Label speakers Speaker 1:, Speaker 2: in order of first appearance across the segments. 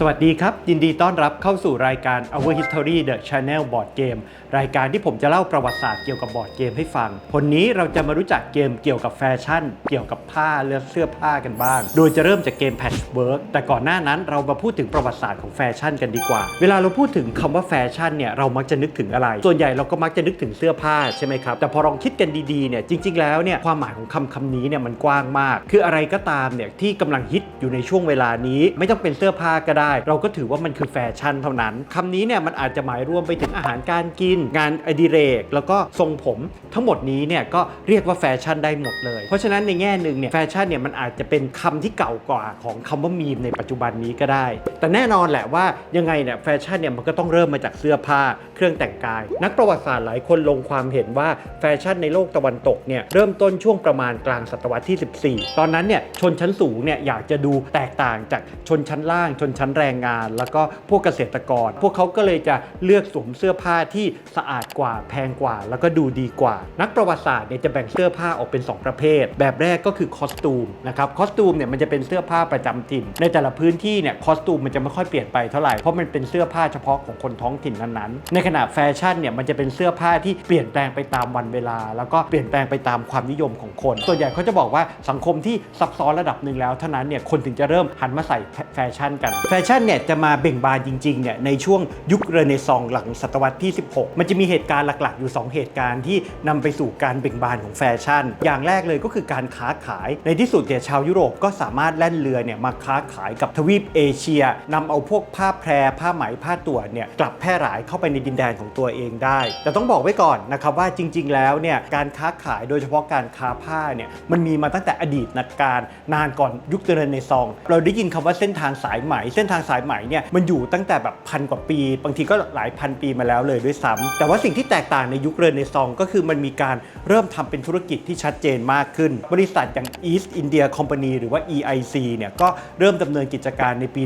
Speaker 1: สวัสดีครับ ยินดีต้อนรับเข้าสู่รายการ Our History The Channel Board Game รายการที่ผมจะเล่าประวัติศาสตร์เกี่ยวกับบอร์ดเกมให้ฟังวันนี้เราจะมารู้จักเกมเกี่ยวกับแฟชั่น เกี่ยวกับผ้าเลือกเสื้อผ้ากันบ้าง โดยจะเริ่มจากเกม Patchwork แต่ก่อนหน้านั้นเรามาพูดถึงประวัติศาสตร์ของแฟชั่นกันดีกว่า เวลาเราพูดถึงคำว่าแฟชั่นเนี่ยเรามักจะนึกถึงอะไร ส่วนใหญ่เราก็มักจะนึกถึงเสื้อผ้าใช่ไหมครับแต่พอลองคิดกันดีๆเนี่ยจริง ๆ แล้วเนี่ยความหมายของคำคำนี้เนี่ยมันกว้างมาก คืออะไรก็ตามเนี่ยที่กำลังฮิตอยู่ในช่วงเวลานี้ ไม่ต้องเป็นเสื้อผ้าก็ได้เราก็ถือว่ามันคือแฟชั่นเท่านั้นคำนี้เนี่ยมันอาจจะหมายรวมไปถึงอาหารการกิน งานอดิเรก แล้วก็ทรงผมทั้งหมดนี้เนี่ยก็เรียกว่าแฟชั่นได้หมดเลย เพราะฉะนั้นในแง่หนึ่งเนี่ยแฟชั่นเนี่ยมันอาจจะเป็นคำที่เก่ากว่าของคำว่ามีมในปัจจุบันนี้ก็ได้ แต่แน่นอนแหละว่ายังไงเนี่ยแฟชั่นเนี่ยมันก็ต้องเริ่มมาจากเสื้อผ้าเครื่องแต่งกาย นักประวัติศาสตร์หลายคนลงความเห็นว่าแฟชั่นในโลกตะวันตกเนี่ยเริ่มต้นช่วงประมาณกลางศตวรรษที่ 14 ตอนนั้นเนี่ยชนชั้นสูงเนี่ยอยากจะดูแตกต่างจากชนชั้นล่างชนชั้นแรงงาน แล้วก็พวกเกษตรกร พวกเขาก็เลยจะเลือกสวมเสื้อผ้าที่สะอาดกว่าแพงกว่า แล้วก็ดูดีกว่า นักประวัติศาสตร์เนี่ยจะแบ่งเสื้อผ้าออกเป็น 2 ประเภท แบบแรกก็คือคอสตูมนะครับคอสตูมเนี่ยมันจะเป็นเสื้อผ้าประจำถิ่น ในแต่ละพื้นที่เนี่ยคอสตูมมันจะไม่ค่อยเปลี่ยนไปเท่าไหร่เพราะมันเป็นเสื้อผ้าเฉพาะของคนท้องถิ่นนั้นๆ ในขณะแฟชั่นเนี่ยมันจะเป็นเสื้อผ้าที่เปลี่ยนแปลงไปตามวันเวลา แล้วก็เปลี่ยนแปลงไปตามความนิยมของคน ส่วนใหญ่เขาจะบอกว่าสังคมที่ซับซ้อนระดับหนึ่งแล้วเท่านั้นเนี่ยคนถึงจะเริ่มหันมาใส่แฟชั่นกันแฟชั่นเนี่ยจะมาเบ่งบานจริงๆเนี่ยในช่วงยุคเรเนซองส์หลังศตวรรษที่ 16 มันจะมีเหตุการณ์หลักๆ อยู่ 2 เหตุการณ์ที่นำไปสู่การเบ่งบานของแฟชั่น อย่างแรกเลยก็คือการค้าขาย ในที่สุดเนี่ยชาวยุโรปก็สามารถแล่นเรือเนี่ยมาค้าขายกับทวีปเอเชียนำเอาพวกผ้าแพรผ้าไหมผ้าตัวเนี่ยกลับแพร่หลายเข้าไปในดินแดนของตัวเองได้ แต่ต้องบอกไว้ก่อนนะครับว่าจริง ๆ แล้วเนี่ยการค้าขายโดยเฉพาะการค้าผ้าเนี่ยมันมีมาตั้งแต่อดีตนักการนานก่อนยุคเรเนซองส์เราได้ยินคำว่าเส้นทางสายไหมเส้นทางสายไหมเนี่ยมันอยู่ตั้งแต่แบบพันกว่าปี บางทีก็หลายพันปีมาแล้วเลยด้วยซ้ำแต่ว่าสิ่งที่แตกต่างในยุคเรเนซองก็คือมันมีการเริ่มทำเป็นธุรกิจที่ชัดเจนมากขึ้น บริษัทอย่าง East India Company หรือว่า EIC เนี่ยก็เริ่มดำเนินกิจการในปี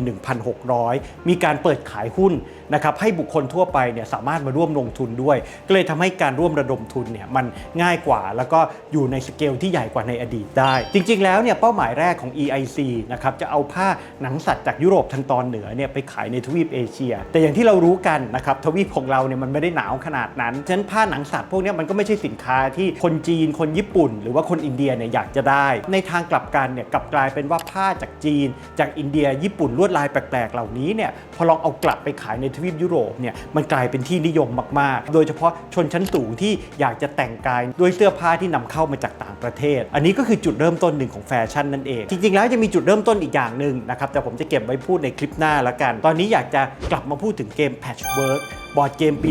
Speaker 1: 1600 มีการเปิดขายหุ้นนะครับให้บุคคลทั่วไปเนี่ยสามารถมาร่วมลงทุนด้วย ก็เลยทำให้การร่วมระดมทุนเนี่ยมันง่ายกว่าแล้วก็อยู่ในสเกลที่ใหญ่กว่าในอดีตได้ จริง ๆ แล้วเนี่ยเป้าหมายแรกของ EIC นะครับจะเอาผ้าหนังสัตว์จากยุโรปทางตอนเหนือเนี่ยไปขายในทวีปเอเชีย แต่อย่างที่เรารู้กันนะครับทวีปของเราเนี่ยมันไม่ได้หนาวขนาดนั้นฉะนั้นผ้าหนังสัตว์พวกนี้มันก็ไม่ใช่สินค้าที่คนจีนคนญี่ปุ่น หรือว่าคนอินเดียเนี่ยอยากจะได้ ในทางกลับกันเนี่ยกลับกลายเป็นว่าผ้าจากจีน จากอินเดีย ญี่ปุ่นลวดลายแปลกๆ เหล่านี้เนี่ยพอลองเอากลับไปขายในทวีปยุโรปเนี่ยมันกลายเป็นที่นิยมมากๆ โดยเฉพาะชนชั้นสูงที่อยากจะแต่งกายด้วยเสื้อผ้าที่นำเข้ามาจากต่างประเทศ อันนี้ก็คือจุดเริ่มต้นหนึ่งของแฟชั่นนั่นเอง จริงๆแล้วจะมีจุดเริ่มต้นอีกอย่างหนึ่งนะครับแต่ผมจะเก็บไว้พูดในคลิปหน้าละกัน ตอนนี้อยากจะกลับมาพูดถึงเกม Patchwork บอร์ดเกมปี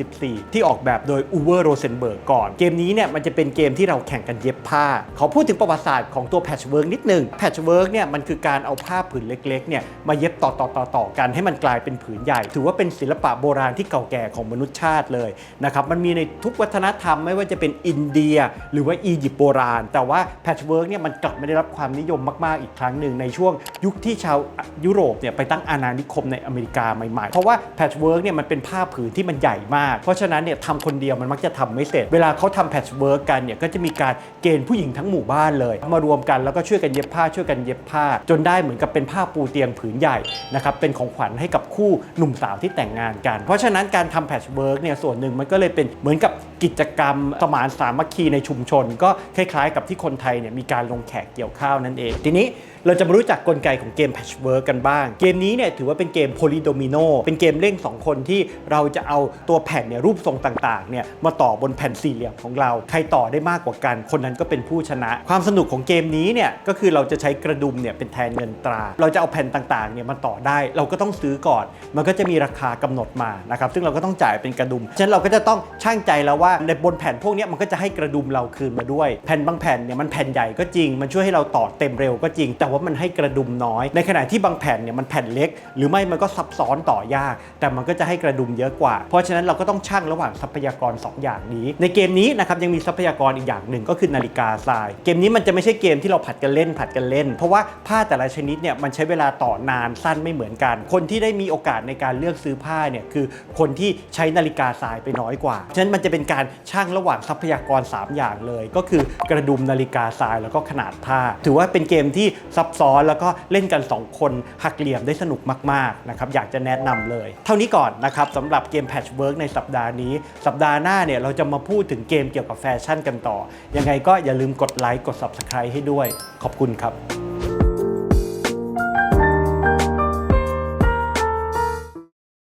Speaker 1: 2014 ที่ออกแบบโดย Uwe Rosenberg ก่อน เกมนี้เนี่ยมันจะเป็นเกมที่เราแข่งกันเย็บผ้า ขอพูดถึงประวัติศาสตร์ของตัว Patchwork นิดหนึ่ง Patchwork เนี่ยมันคือการเอาผ้าผืนเล็กๆเนี่ยมาเย็บต่อต่อต่อต่อกันให้มันกลายเป็นผืนใหญ่ ถือว่าเป็นศิลปะโบราณที่เก่าแก่ของมนุษยชาติเลยนะครับมันมีในทุกวัฒนธรรมไม่ว่าจะเป็นอินเดีย หรือว่าอียิปต์โบราณ แต่ว่า Patchwork เนี่ยมันกลับไม่ได้รับความนิยมมากๆอีกครั้งหนึ่งในช่วงยุคที่ชาวยุโรปเนี่ยไปตั้งอาณานิคมในอเมริกาใหม่ๆ เพราะว่า Patchwork เนี่ยมันเป็นผ้าผืนที่มันใหญ่มาก เพราะฉะนั้นเนี่ยทำคนเดียวมันมักจะทำไม่เสร็จ เวลาเขาทำแพทช์เวิร์กันเนี่ยก็จะมีการเกณฑ์ผู้หญิงทั้งหมู่บ้านเลย มารวมกันแล้วก็ช่วยกันเย็บผ้าช่วยกันเย็บผ้า จนได้เหมือนกับเป็นผ้าปูเตียงผืนใหญ่นะครับเป็นของขวัญให้กับคู่หนุ่มสาวที่แต่งงานกัน เพราะฉะนั้นการทำแพทช์เวิร์กเนี่ยส่วนหนึ่งมันก็เลยเป็นเหมือนกับกิจกรรมสมานสามัคคีในชุมชน ก็คล้ายๆ กับที่คนไทยเนี่ยมีการลงแขกเกี่ยวข้าวนั่นเอง ทีนี้เราจะมารู้จักกลไกของเกม Patchwork กันบ้าง เกมนี้เนี่ยถือว่าเป็นเกม Polydomino เป็นเกมเล่น 2 คนที่เราจะเอาตัวแผ่นเนี่ยรูปทรงต่างๆเนี่ยมาต่อบนแผ่นสี่เหลี่ยมของเรา ใครต่อได้มากกว่ากัน คนนั้นก็เป็นผู้ชนะ ความสนุกของเกมนี้เนี่ยก็คือเราจะใช้กระดุมเนี่ยเป็นแทนเงินตรา เราจะเอาแผ่นต่างๆเนี่ยมาต่อได้ เราก็ต้องซื้อก่อน มันก็จะมีราคากำหนดมานะครับซึ่งเราก็ต้องจ่ายเป็นกระดุมฉะนั้นเราก็จะต้องช่างใจแล้วว่าในบนแผ่นพวกนี้มันก็จะให้กระดุมเราคืนมาด้วย แผ่นบางแผ่นเนี่ยมันแผ่นใหญ่ก็จริง มันช่วยให้เราต่อเต็มเร็วก็จริง แต่ว่ามันให้กระดุมน้อย ในขณะที่บางแผ่นเนี่ยมันแผ่นเล็ก หรือไม่มันก็ซับซ้อนต่อยาก แต่มันก็จะให้กระดุมเยอะกว่า เพราะฉะนั้นเราก็ต้องชั่งระหว่างทรัพยากร 2 อย่างนี้ ในเกมนี้นะครับยังมีทรัพยากรอีกอย่างหนึ่งก็คือนาฬิกาทราย เกมนี้มันจะไม่ใช่เกมที่เราผัดกันเล่นผัดกันเล่น เพราะว่าผ้าแต่ละชนิดเนี่ยมันใช้เวลาต่อนานสั้นไม่เหมือนกัน คนที่ได้มีโอกาสในการเลือกซื้อผ้าเนี่ยคือคนที่ใช้นาฬิกาทรายไปน้อยกว่าฉะนั้นมันจะเป็นการการช่างระหว่างทรัพยากร 3 อย่างเลย ก็คือกระดุมนาฬิกาทรายแล้วก็ขนาดผ้า ถือว่าเป็นเกมที่ซับซ้อนแล้วก็เล่นกัน 2 คนหักเหลี่ยมได้สนุกมากๆนะครับอยากจะแนะนำเลย เท่านี้ก่อนนะครับสำหรับเกม Patchwork ในสัปดาห์นี้ สัปดาห์หน้าเนี่ยเราจะมาพูดถึงเกมเกี่ยวกับแฟชั่นกันต่อ ยังไงก็อย่าลืมกดไลค์กด Subscribe ให้ด้วย ขอบคุณครับ